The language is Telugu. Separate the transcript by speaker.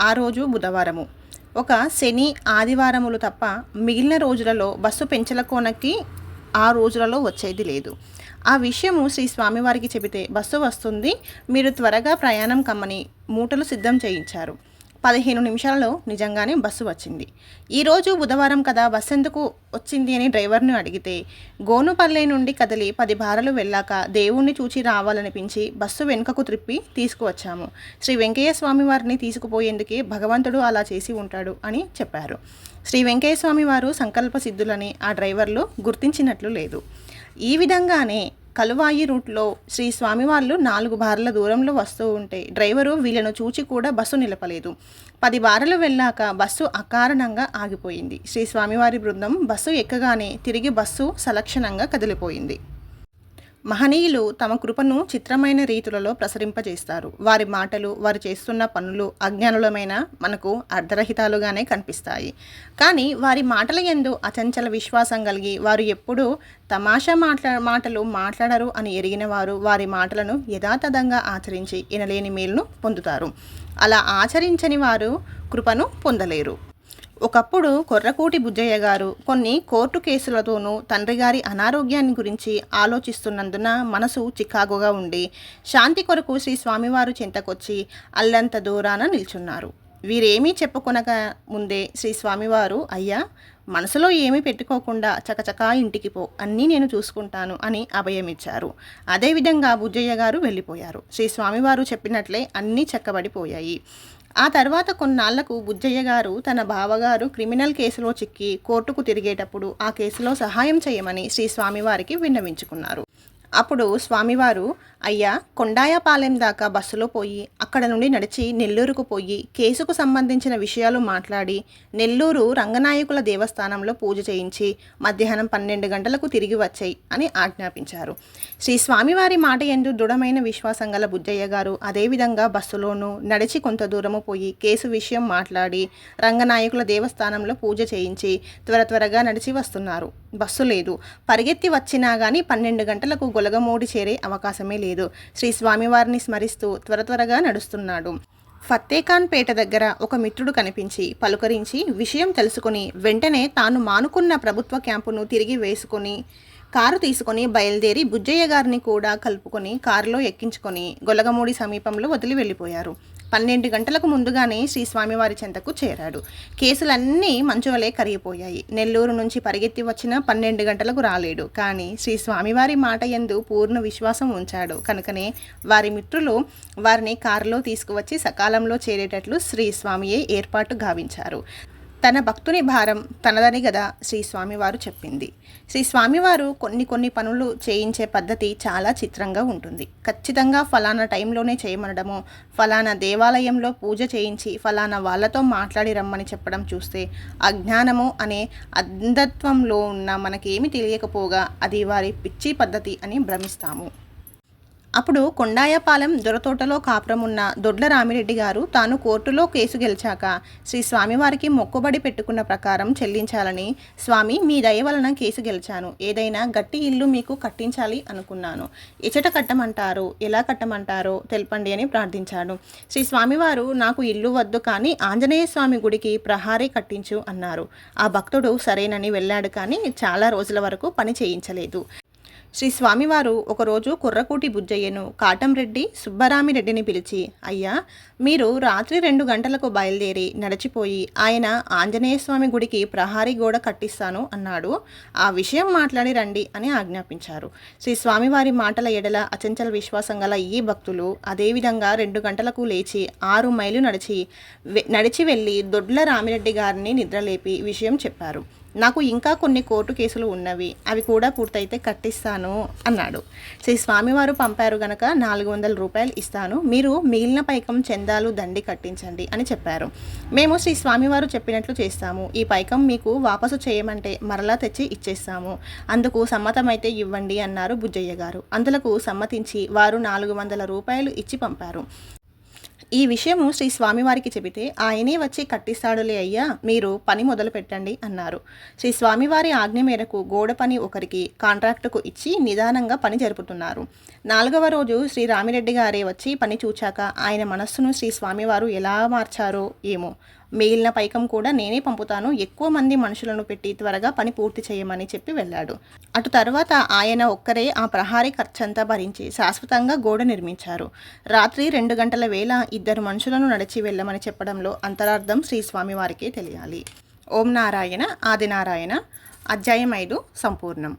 Speaker 1: ఆ రోజు బుధవారము. ఒక శని ఆదివారములు తప్ప మిగిలిన రోజులలో బస్సు పెంచల కోనకి ఆ రోజులలో వచ్చేది లేదు. ఆ విషయము శ్రీ స్వామివారికి చెబితే బస్సు వస్తుంది మీరు త్వరగా ప్రయాణం కమ్మని మూటలు సిద్ధం చేయించారు. పదిహేను నిమిషాలలో నిజంగానే బస్సు వచ్చింది. ఈరోజు బుధవారం కదా బస్సు ఎందుకు వచ్చింది అని డ్రైవర్ను అడిగితే గోనుపల్లె నుండి కదిలి పది బారలు వెళ్ళాక దేవుణ్ణి చూచి రావాలనిపించి బస్సు వెనుకకు త్రిప్పి తీసుకువచ్చాము. శ్రీ వెంకయ్య స్వామి వారిని తీసుకుపోయేందుకే భగవంతుడు అలా చేసి ఉంటాడు అని చెప్పారు. శ్రీ వెంకయ్య స్వామి వారు సంకల్ప సిద్ధులని ఆ డ్రైవర్లు గుర్తించినట్లు లేదు. ఈ విధంగానే కలువాయి రూట్లో శ్రీ స్వామివార్లు నాలుగు బార్ల దూరంలో వస్తూ ఉంటే డ్రైవరు వీళ్ళను చూచి కూడా బస్సు నిలపలేదు. పది బారలు వెళ్ళాక బస్సు అకారణంగా ఆగిపోయింది. శ్రీ స్వామివారి బృందం బస్సు ఎక్కగానే తిరిగి బస్సు సలక్షణంగా కదిలిపోయింది. మహనీయులు తమ కృపను చిత్రమైన రీతులలో ప్రసరింపజేస్తారు. వారి మాటలు వారు చేస్తున్న పనులు అజ్ఞానులమైన మనకు అర్ధరహితాలుగానే కనిపిస్తాయి. కానీ వారి మాటల ఎందు అచంచల విశ్వాసం కలిగి వారు ఎప్పుడూ తమాషా మాట్లా మాటలు మాట్లాడరు అని ఎరిగిన వారు వారి మాటలను యథాతథంగా ఆచరించి వినలేని మేలును పొందుతారు. అలా ఆచరించని వారు కృపను పొందలేరు. ఒకప్పుడు కొర్రకూటి బుజ్జయ్య గారు కొన్ని కోర్టు కేసులతోనూ తండ్రి గారి అనారోగ్యాన్ని గురించి ఆలోచిస్తున్నందున మనసు చికాగోగా ఉండి శాంతి కొరకు శ్రీ స్వామివారు చింతకొచ్చి అల్లంత దూరాన నిల్చున్నారు. వీరేమీ చెప్పుకొనక ముందే శ్రీ స్వామివారు అయ్యా మనసులో ఏమీ పెట్టుకోకుండా చకచకా ఇంటికి పో అన్నీ నేను చూసుకుంటాను అని అభయమిచ్చారు. అదేవిధంగా బుజ్జయ్య గారు వెళ్ళిపోయారు. శ్రీ స్వామివారు చెప్పినట్లే అన్నీ చక్కబడిపోయాయి. ఆ తర్వాత కొన్నాళ్ళకు బుజ్జయ్య గారు తన బావగారు క్రిమినల్ కేసులో చిక్కి కోర్టుకు తిరిగేటప్పుడు ఆ కేసులో సహాయం చేయమని శ్రీ స్వామివారికి విన్నవించుకున్నారు. అప్పుడు స్వామివారు అయ్యా కొండాయపాలెం దాకా బస్సులో పోయి అక్కడ నుండి నడిచి నెల్లూరుకు పోయి కేసుకు సంబంధించిన విషయాలు మాట్లాడి నెల్లూరు రంగనాయకుల దేవస్థానంలో పూజ చేయించి మధ్యాహ్నం పన్నెండు గంటలకు తిరిగి వచ్చాయి అని ఆజ్ఞాపించారు. శ్రీ స్వామివారి మాట ఎందు దృఢమైన విశ్వాసం గల బుజ్జయ్య గారు అదేవిధంగా బస్సులోనూ నడిచి కొంత దూరము పోయి కేసు విషయం మాట్లాడి రంగనాయకుల దేవస్థానంలో పూజ చేయించి త్వర త్వరగా నడిచి వస్తున్నారు. బస్సు లేదు. పరిగెత్తి వచ్చినా కానీ పన్నెండు గంటలకు గొలగమూడి చేరే అవకాశమే లేదు. శ్రీ స్వామివారిని స్మరిస్తూ త్వర త్వరగా నడుస్తున్నాడు. ఫత్తేఖాన్ పేట దగ్గర ఒక మిత్రుడు కనిపించి పలుకరించి విషయం తెలుసుకుని వెంటనే తాను మానుకున్న ప్రభుత్వ క్యాంపును తిరిగి వేసుకొని కారు తీసుకొని బయలుదేరి బుజ్జయ్య గారిని కూడా కలుపుకొని కారులో ఎక్కించుకొని గొలగమూడి సమీపంలో వదిలి వెళ్ళిపోయారు. పన్నెండు గంటలకు ముందుగానే శ్రీ స్వామివారి చెంతకు చేరాడు. కేసులన్నీ మంచువలే కరిగిపోయాయి. నెల్లూరు నుంచి పరిగెత్తి వచ్చిన పన్నెండు గంటలకు రాలేడు. కానీ శ్రీ స్వామివారి మాట ఎందు పూర్ణ విశ్వాసం ఉంచాడు. కనుకనే వారి మిత్రులు వారిని కారులో తీసుకువచ్చి సకాలంలో చేరేటట్లు శ్రీ స్వామియే ఏర్పాటు గావించారు. తన భక్తుని భారం తనదని గదా శ్రీ స్వామివారు చెప్పింది. శ్రీ స్వామివారు కొన్ని కొన్ని పనులు చేయించే పద్ధతి చాలా చిత్రంగా ఉంటుంది. ఖచ్చితంగా ఫలానా టైంలోనే చేయమనడము ఫలానా దేవాలయంలో పూజ చేయించి ఫలానా వాళ్ళతో మాట్లాడి రమ్మని చెప్పడం చూస్తే అజ్ఞానము అనే అంధత్వంలో ఉన్న మనకేమి తెలియకపోగా అది వారి పిచ్చి పద్ధతి అని భ్రమిస్తాము. అప్పుడు కొండాయపాలెం దొరతోటలో కాపురం ఉన్న దొడ్ల రామిరెడ్డి గారు తాను కోర్టులో కేసు గెలిచాక శ్రీ స్వామివారికి మొక్కుబడి పెట్టుకున్న ప్రకారం చెల్లించాలని స్వామి మీ దయ వలన కేసు గెలిచాను. ఏదైనా గట్టి ఇల్లు మీకు కట్టించాలి అనుకున్నాను. ఎచట కట్టమంటారు ఎలా కట్టమంటారో తెలపండి అని ప్రార్థించాడు. శ్రీ స్వామివారు నాకు ఇల్లు వద్దు కానీ ఆంజనేయ స్వామి గుడికి ప్రహారీ కట్టించు అన్నారు. ఆ భక్తుడు సరేనని వెళ్ళాడు కానీ చాలా రోజుల వరకు పని చేయించలేదు. శ్రీ స్వామివారు ఒకరోజు కుర్రకూటి బుజ్జయ్యను కాటంరెడ్డి సుబ్బరామిరెడ్డిని పిలిచి అయ్యా మీరు రాత్రి రెండు గంటలకు బయలుదేరి నడిచిపోయి ఆయన ఆంజనేయ స్వామి గుడికి ప్రహారీ గోడ కట్టిస్తాను అన్నాడు. ఆ విషయం మాట్లాడి రండి అని ఆజ్ఞాపించారు. శ్రీ స్వామివారి మాటల ఎడల అచంచల విశ్వాసం గల ఈ భక్తులు అదేవిధంగా రెండు గంటలకు లేచి ఆరు మైలు నడిచి వె- నడిచి వెళ్ళి దొడ్ల రామిరెడ్డి గారిని నిద్రలేపి విషయం చెప్పారు. నాకు ఇంకా కొన్ని కోర్టు కేసులు ఉన్నవి. అవి కూడా పూర్తయితే కట్టిస్తాను అన్నాడు. శ్రీ స్వామివారు పంపారు గనక నాలుగు వందల రూపాయలు ఇస్తాను. మీరు మిగిలిన పైకం చందాలు దండి కట్టించండి అని చెప్పారు. మేము శ్రీ స్వామివారు చెప్పినట్లు చేస్తాము. ఈ పైకం మీకు వాపసు చేయమంటే మరలా తెచ్చి ఇచ్చేస్తాము. అందుకు సమ్మతమైతే ఇవ్వండి అన్నారు బుజ్జయ్య గారు. అందులకు సమ్మతించి వారు నాలుగు వందల రూపాయలు ఇచ్చి పంపారు. ఈ విషయము శ్రీ స్వామివారికి చెబితే ఆయనే వచ్చి కట్టిస్తాడులే అయ్యా మీరు పని మొదలు పెట్టండి అన్నారు. శ్రీ స్వామివారి ఆజ్ఞ మేరకు గోడ పని ఒకరికి కాంట్రాక్టుకు ఇచ్చి నిదానంగా పని జరుపుతున్నారు. నాలుగవ రోజు శ్రీ రామిరెడ్డి గారే వచ్చి పని చూచాక ఆయన మనస్సును శ్రీ స్వామివారు ఎలా మార్చారో ఏమో. మిగిలిన పైకం కూడా నేనే పంపుతాను. ఎక్కువ మంది మనుషులను పెట్టి త్వరగా పని పూర్తి చేయమని చెప్పి వెళ్ళాడు. అటు తర్వాత ఆయన ఒక్కరే ఆ ప్రహారీ ఖర్చంతా భరించి శాశ్వతంగా గోడ నిర్మించారు. రాత్రి రెండు గంటల వేళ ఇద్దరు మనుషులను నడిచి వెళ్ళమని చెప్పడంలో అంతరార్థం శ్రీ వారికే తెలియాలి. ఓం నారాయణ ఆదినారాయణ అధ్యాయం ఐదు సంపూర్ణం.